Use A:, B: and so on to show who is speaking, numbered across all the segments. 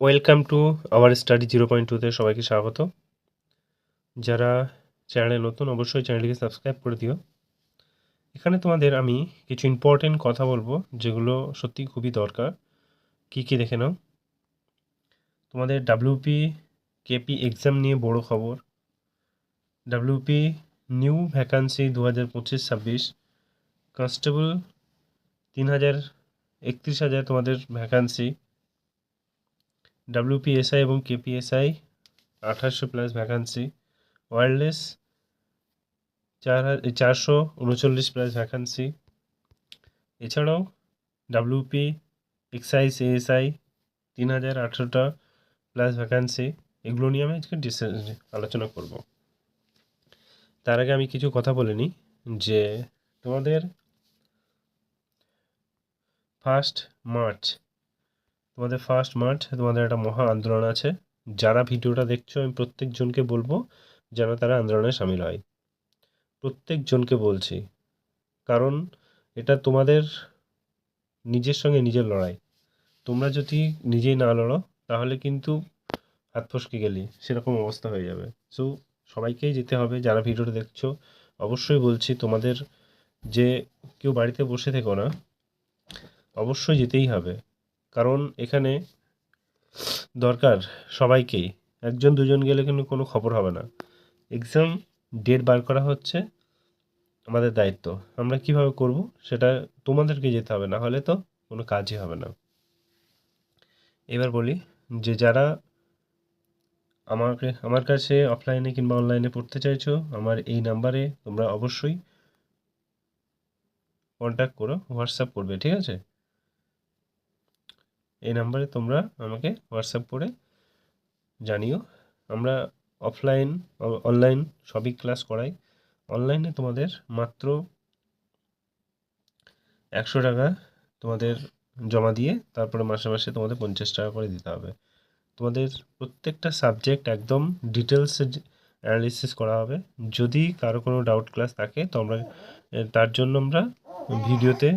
A: Welcome to our study zero point টুতে সবাইকে স্বাগত। যারা চ্যানেলে নতুন, অবশ্যই চ্যানেলটিকে সাবস্ক্রাইব করে দিও। এখানে তোমাদের আমি কিছু ইম্পর্টেন্ট কথা বলব, যেগুলো সত্যি খুবই দরকার। কি কি দেখে নাও? তোমাদের ডাব্লিউপি কেপি এক্সাম নিয়ে বড় খবর। ডাব্লিউপি নিউ ভ্যাকান্সি দু হাজার পঁচিশ ছাব্বিশ। কনস্টেবল তিন হাজার একত্রিশ হাজার তোমাদের ভ্যাকান্সি ডাব্লিউপিএসআই এবং কেপিএসআই আঠাশশো প্লাস ভ্যাকান্সি ওয়্যারলেস চার চারশো উনচল্লিশ প্লাস ভ্যাকান্সি এছাড়াও ডাব্লিউপি এক্সাইজ এএসআই তিন হাজার আঠেরোটা প্লাস ভ্যাকান্সি এগুলো নিয়ে আমি আজকে আলোচনা করব। তার আগে আমি কিছু কথা বলে নিই যে তোমাদের ফার্স্ট মার্চ তোমাদের ফার্স্ট মার্চ তোমাদের একটা মহা আন্দোলন আছে। যারা ভিডিওটা দেখছ, আমি প্রত্যেকজনকে বলব যেন তারা আন্দোলনে সামিল হয়। প্রত্যেকজনকে বলছি, কারণ এটা তোমাদের নিজের সঙ্গে নিজের লড়াই। তোমরা যদি নিজেই না লড়ো, তাহলে কিন্তু হাত ফসকে গেলি, সেরকম অবস্থা হয়ে যাবে। সো সবাইকেই যেতে হবে, যারা ভিডিওটা দেখছ, অবশ্যই বলছি তোমাদের যে কেউ বাড়িতে বসে থেকো না, অবশ্যই যেতেই হবে। কারণ এখানে দরকার সবাইকেই। একজন, দুজন গেলে কিন্তু কোনো খবর হবে না। এক্সাম ডেট বার করা হচ্ছে আমাদের দায়িত্ব। আমরা কীভাবে করব সেটা তোমাদেরকে যেতে হবে, না হলে তো কোনো কাজই হবে না। এবার বলি যে যারা আমাকে, আমার কাছে অফলাইনে কিংবা অনলাইনে পড়তে চাইছো, আমার এই নাম্বারে তোমরা অবশ্যই কন্ট্যাক্ট করো হোয়াটসঅ্যাপ করবে, ঠিক আছে? এই নাম্বারে তোমরা আমাকে হোয়াটসঅ্যাপ করে জানিও। আমরা অফলাইন অনলাইন সবই ক্লাস করাই। অনলাইনে তোমাদের মাত্র একশো টাকা তোমাদের জমা দিয়ে তারপরে মাসে মাসে তোমাদের পঞ্চাশ টাকা করে দিতে হবে। তোমাদের প্রত্যেকটা সাবজেক্ট একদম ডিটেলসে অ্যানালিসিস করা হবে। যদি কারও কোনো ডাউট ক্লাস থাকে, তো আমরা, তার জন্য আমরা ভিডিওতে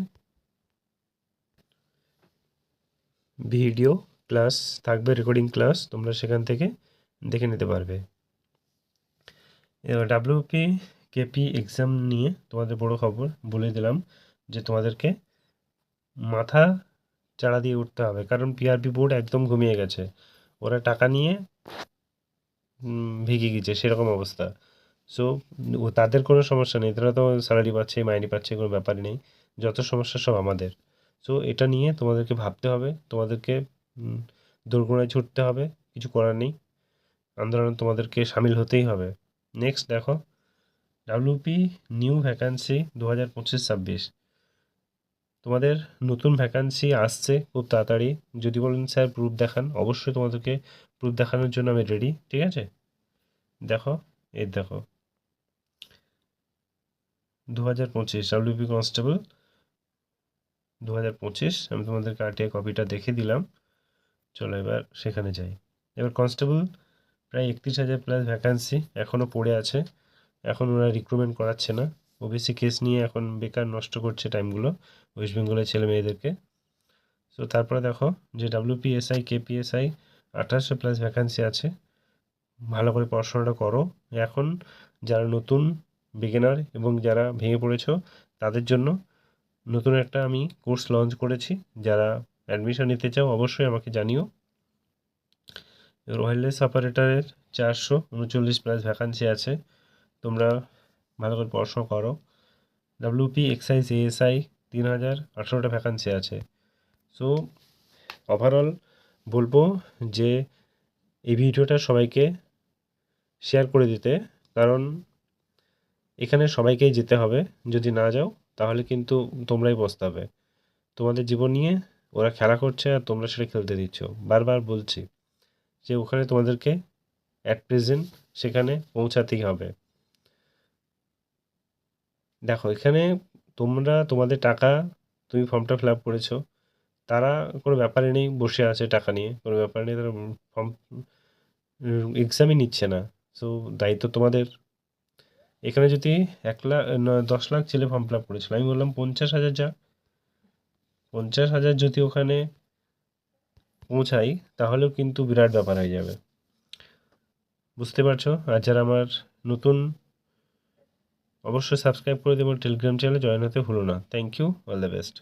A: ভিডিও ক্লাস, থাকবে রেকর্ডিং ক্লাস তোমরা সেখান থেকে দেখে নিতে পারবে। এবার ডাব্লিউপি কেপি এক্সাম নিয়ে তোমাদের বড় খবর বলে দিলাম যে তোমাদেরকে মাথা চাড়া দিয়ে উঠতে হবে, কারণ পিআরপি বোর্ড একদম ঘুমিয়ে গেছে। ওরা টাকা নিয়ে ভেঙে গেছে, সেরকম অবস্থা। সো তাদের কোনো সমস্যা নেই, তারা তো স্যালারি পাচ্ছে, মাইনে পাচ্ছে, কোনো ব্যাপারই নেই। যত সমস্যা সব আমাদের। সো এটা নিয়ে তোমাদেরকে ভাবতে হবে। তোমাদেরকে দোরগোড়ায় ছুটতে হবে। কিছু করার নেই। আন্দোলনে তোমাদেরকে সামিল হতেই হবে। নেক্সট দেখো। ডাব্লিউপি নিউ ভ্যাকান্সি দু হাজার পঁচিশ ছাব্বিশ। তোমাদের নতুন ভ্যাকান্সি আসছে খুব তাড়াতাড়ি। যদি বলেন, স্যার প্রুফ দেখান। অবশ্যই তোমাদেরকে প্রুফ দেখানোর জন্য আমি রেডি ঠিক আছে? দেখো, এই দেখো। দু হাজার পঁচিশ ডাব্লিউপি কনস্টেবল দু হাজার পঁচিশ, আমি তোমাদেরকে আরটিআই কপিটা দেখে দিলাম। চলো এবার সেখানে যাই। এবার কনস্টেবল প্রায় একত্রিশ হাজার প্লাস ভ্যাকান্সি এখনও পড়ে আছে। এখন ওরা রিক্রুটমেন্ট করাচ্ছে না। ওবিসি কেস নিয়ে এখন বেকার নষ্ট করছে টাইমগুলো ওয়েস্ট বেঙ্গলের ছেলে মেয়েদেরকে। সো তারপরে দেখো যে ডাব্লিউপিএসআই কেপিএসআই আঠাশশো প্লাস ভ্যাকান্সি আছে। ভালো করে পড়াশোনাটা করো। এখন যারা নতুন বিগিনার এবং যারা ভেঙে পড়েছ, তাদের জন্য নতুন একটা আমি কোর্স লঞ্চ করেছি। যারা অ্যাডমিশন নিতে চাও, অবশ্যই আমাকে জানিও। ওয়্যারলেস অপারেটরের চারশো উনচল্লিশ প্লাস ভ্যাকান্সি আছে। তোমরা ভালো করে পড়াশোনা করো। ডাব্লিউপি এক্সাইজ এএসআই তিন হাজার আঠেরোটা ভ্যাকান্সি আছে। সো ওভারঅল বলব যে এই ভিডিওটা সবাইকে শেয়ার করে দিতে। কারণ এখানে সবাইকেই যেতে হবে। যদি না যাও তাহলে কিন্তু তোমরাই পস্তাবে। তোমাদের জীবন নিয়ে ওরা খেলা করছে আর তোমরা সেটা খেলতে দিচ্ছ। বারবার বলছি যে ওখানে তোমাদেরকে অ্যাট প্রেজেন্ট সেখানে পৌঁছাতেই হবে। দেখো, এখানে তোমরা তোমাদের টাকা, তুমি ফর্মটা ফিল আপ করেছ। তারা কোনো ব্যাপারে নেই বসে আছে টাকা নিয়ে। কোনো ব্যাপার নেই তারা ফর্ম এক্সামই নিচ্ছে না। সো দায়িত্ব তোমাদের। এখানে যদি এক লাখ দশ লাখ ছেলে ফর্ম ফিল আপ করেছিল, আমি বললাম পঞ্চাশ হাজার যা। পঞ্চাশ হাজার যদি ওখানে পৌঁছাই, তাহলেও কিন্তু বিরাট ব্যাপার হয়ে যাবে। বুঝতে পারছ? আর যারা আমার নতুন, অবশ্যই সাবস্ক্রাইব করে দেবো টেলিগ্রাম চ্যানেলে জয়েন হতে ভুলো না। Thank you all the best